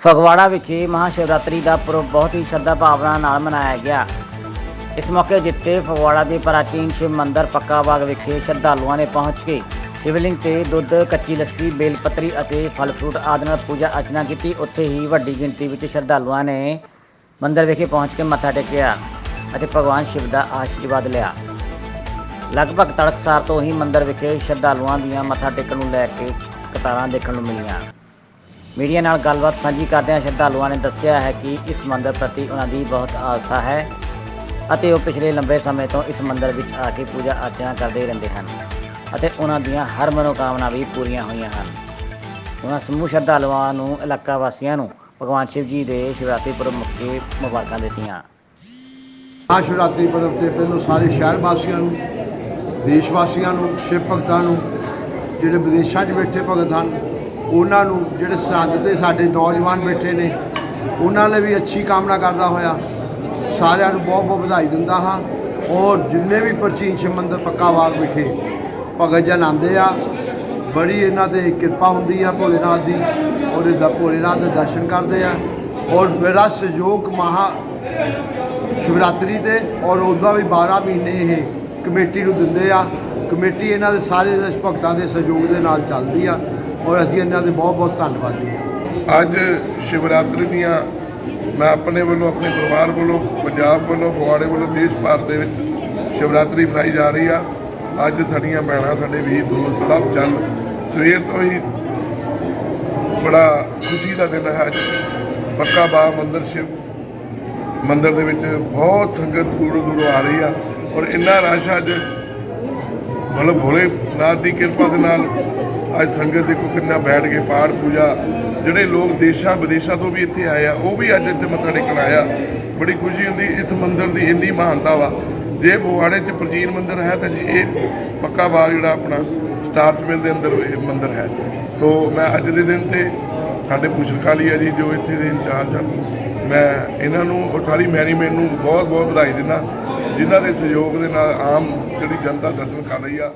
ਫਗਵਾੜਾ ਵਿਖੇ ਮਹਾਸ਼ਿਵਰਾਤਰੀ ਦਾ ਪੁਰਬ ਬਹੁਤ ਹੀ ਸ਼ਰਧਾ ਭਾਵਨਾ ਨਾਲ ਮਨਾਇਆ ਗਿਆ। ਇਸ ਮੌਕੇ ਜਿੱਥੇ ਫਗਵਾੜਾ ਦੇ ਪ੍ਰਾਚੀਨ ਸ਼ਿਵ ਮੰਦਿਰ ਪੱਕਾ ਬਾਗ ਵਿਖੇ ਸ਼ਰਧਾਲੂਆਂ ਨੇ ਪਹੁੰਚ ਕੇ ਸ਼ਿਵਲਿੰਗ ਤੇ ਦੁੱਧ, ਕੱਚੀ ਲੱਸੀ, ਬੇਲਪੱਤਰੀ ਅਤੇ ਫਲ ਫਰੂਟ ਆਦਿ ਨਾਲ ਪੂਜਾ ਅਰਚਨਾ ਕੀਤੀ। ਉੱਥੇ ਹੀ ਵੱਡੀ ਗਿਣਤੀ ਵਿੱਚ ਸ਼ਰਧਾਲੂਆਂ ਨੇ ਮੰਦਿਰ ਵਿਖੇ ਪਹੁੰਚ ਕੇ ਮੱਥਾ ਟੇਕਿਆ ਅਤੇ ਭਗਵਾਨ ਸ਼ਿਵ ਦਾ ਆਸ਼ੀਰਵਾਦ ਲਿਆ। ਲਗਭਗ ਤੜਕਸਾਰ ਤੋਂ ਹੀ ਮੰਦਿਰ ਵਿਖੇ ਸ਼ਰਧਾਲੂਆਂ ਦੀਆਂ ਮੱਥਾ ਟੇਕਣ ਨੂੰ ਲੈ ਕੇ ਕਤਾਰਾਂ ਦੇਖਣ ਨੂੰ ਮਿਲੀਆਂ। ਮੀਡੀਆ ਨਾਲ ਗੱਲਬਾਤ ਸਾਂਝੀ ਕਰਦਿਆਂ ਸ਼ਰਧਾਲੂਆਂ ਨੇ ਦੱਸਿਆ ਹੈ ਕਿ ਇਸ ਮੰਦਰ ਪ੍ਰਤੀ ਉਹਨਾਂ ਦੀ ਬਹੁਤ ਆਸਥਾ ਹੈ ਅਤੇ ਉਹ ਪਿਛਲੇ ਲੰਬੇ ਸਮੇਂ ਤੋਂ ਇਸ ਮੰਦਰ ਵਿੱਚ ਆ ਕੇ ਪੂਜਾ ਅਰਚਨਾ ਕਰਦੇ ਰਹਿੰਦੇ ਹਨ ਅਤੇ ਉਹਨਾਂ ਦੀਆਂ ਹਰ ਮਨੋਕਾਮਨਾ ਵੀ ਪੂਰੀਆਂ ਹੋਈਆਂ ਹਨ। ਉਹਨਾਂ ਸਮੂਹ ਸ਼ਰਧਾਲੂਆਂ ਨੂੰ, ਇਲਾਕਾ ਵਾਸੀਆਂ ਨੂੰ ਭਗਵਾਨ ਸ਼ਿਵ ਜੀ ਦੇ ਸ਼ਿਵਰਾਤਰੀ ਪੁਰਬ ਮੌਕੇ ਮੁਬਾਰਕਾਂ ਦਿੱਤੀਆਂ। ਮਹਾਸ਼ਿਵਰਾਤਰੀ ਪੁਰਬ ਤੇ ਪਹਿਲੋਂ ਸਾਰੇ ਸ਼ਹਿਰ ਵਾਸੀਆਂ ਨੂੰ, ਦੇਸ਼ ਵਾਸੀਆਂ ਨੂੰ, ਸ਼ਿਵ ਭਗਤਾਂ ਨੂੰ, ਜਿਹੜੇ ਵਿਦੇਸ਼ਾਂ 'ਚ ਬੈਠੇ ਭਗਤ ਹਨ ਉਹਨਾਂ ਨੂੰ ਜਿਹੜੇ ਸਰਹੱਦ ਤੇ ਸਾਡੇ ਨੌਜਵਾਨ ਬੈਠੇ ਨੇ, ਉਹਨਾਂ ਲਈ ਵੀ ਅੱਛੀ ਕਾਮਨਾ ਕਰਦਾ ਹੋਇਆ। ਸਾਰਿਆਂ ਨੂੰ ਬਹੁਤ ਬਹੁਤ ਵਧਾਈ ਦਿੰਦਾ ਹਾਂ। ਔਰ ਜਿੰਨੇ ਵੀ ਪ੍ਰਾਚੀਨ ਸ਼ਿਵ ਮੰਦਰ ਪੱਕਾ ਬਾਗ ਵਿਖੇ ਭਗਤ ਜਨ ਆਉਂਦੇ ਆ, ਬੜੀ ਇਹਨਾਂ ਤੇ ਕਿਰਪਾ ਹੁੰਦੀ ਆ ਭੋਲੇਨਾਥ ਦੀ ਔਰ ਇਹਦਾ ਭੋਲੇਨਾਥ ਦੇ ਦਰਸ਼ਨ ਕਰਦੇ ਆ। ਔਰ ਮੇਰਾ ਸਹਿਯੋਗ ਮਹਾ ਸ਼ਿਵਰਾਤਰੀ ਤੇ ਔਰ ਉਹਦਾ ਵੀ 12 ਮਹੀਨੇ ਇਹ ਕਮੇਟੀ ਨੂੰ ਦਿੰਦੇ ਆ। ਕਮੇਟੀ ਇਹਨਾਂ ਦੇ ਸਾਰੇ ਭਗਤਾਂ ਦੇ ਸਹਿਯੋਗ ਦੇ ਨਾਲ ਚੱਲਦੀ ਆ। ਔਰ ਅਸੀਂ ਇਹਨਾਂ ਦੇ ਬਹੁਤ ਬਹੁਤ ਧੰਨਵਾਦੀ ਹਾਂ। ਅੱਜ ਸ਼ਿਵਰਾਤਰੀ ਦੀਆਂ ਮੈਂ ਆਪਣੇ ਵੱਲੋਂ, ਆਪਣੇ ਪਰਿਵਾਰ ਵੱਲੋਂ, ਪੰਜਾਬ ਵੱਲੋਂ, ਫਗਵਾੜੇ ਵੱਲੋਂ, ਦੇਸ਼ ਭਰ ਦੇ ਵਿੱਚ ਸ਼ਿਵਰਾਤਰੀ ਮਨਾਈ ਜਾ ਰਹੀ ਆ। ਅੱਜ ਸਾਡੀਆਂ ਭੈਣਾਂ, ਸਾਡੇ ਵੀਰ, ਦੋਸਤ ਸਭ ਚੱਲ ਸਵੇਰ ਤੋਂ ਹੀ ਬੜਾ ਖੁਸ਼ੀ ਦਾ ਦਿਨ ਹੈ ਅੱਜ। ਪੱਕਾ ਬਾ ਮੰਦਰ ਸ਼ਿਵ ਮੰਦਰ ਦੇ ਵਿੱਚ ਬਹੁਤ ਸੰਗਤ ਦੂਰੋਂ ਦੂਰੋਂ ਆ ਰਹੀ ਆ ਔਰ ਇੰਨਾ ਰਸ਼ ਅੱਜ। ਮਤਲਬ ਭੋਲੇ ਨਾਥ ਦੀ ਕਿਰਪਾ ਦੇ ਨਾਲ ਅੱਜ ਸੰਗਤ ਦੇਖੋ ਕਿੰਨਾ ਬੈਠ ਕੇ ਪਾਠ ਪੂਜਾ, ਜਿਹੜੇ ਲੋਕ ਦੇਸ਼ਾਂ ਵਿਦੇਸ਼ਾਂ ਤੋਂ ਵੀ ਇੱਥੇ ਆਏ ਆ, ਉਹ ਵੀ ਅੱਜ ਇੱਥੇ ਮੱਥਾ ਟੇਕਣ ਆਇਆ ਬੜੀ ਖੁਸ਼ੀ ਹੁੰਦੀ, ਇਸ ਮੰਦਿਰ ਦੀ ਇੰਨੀ ਮਹਾਨਤਾ ਵਾ। ਜੇ ਫਗਵਾੜੇ 'ਚ ਪ੍ਰਾਚੀਨ ਮੰਦਿਰ ਹੈ ਤਾਂ ਜੀ, ਇਹ ਪੱਕਾ ਬਾਗ ਜਿਹੜਾ ਆਪਣਾ ਸਟਾਰਚ ਮਿਲ ਦੇ ਅੰਦਰ ਇਹ ਮੰਦਿਰ ਹੈ। ਤੋਂ ਮੈਂ ਅੱਜ ਦੇ ਦਿਨ ਤੇ ਸਾਡੇ ਪੁਸ਼ਕਾਲੀਆ ਜੀ, ਜੋ ਇੱਥੇ ਦੇ ਇੰਚਾਰਜ ਹਨ, ਮੈਂ ਇਹਨਾਂ ਨੂੰ ਔਰ ਸਾਰੀ ਮੈਨੇਜਮੈਂਟ ਨੂੰ ਬਹੁਤ ਬਹੁਤ ਵਧਾਈ ਦਿੰਦਾ, ਜਿਨ੍ਹਾਂ ਦੇ ਸਹਿਯੋਗ ਦੇ ਨਾਲ ਆਮ ਜਿਹੜੀ ਜਨਤਾ ਦਰਸ਼ਨ ਕਰ ਰਹੀ ਆ।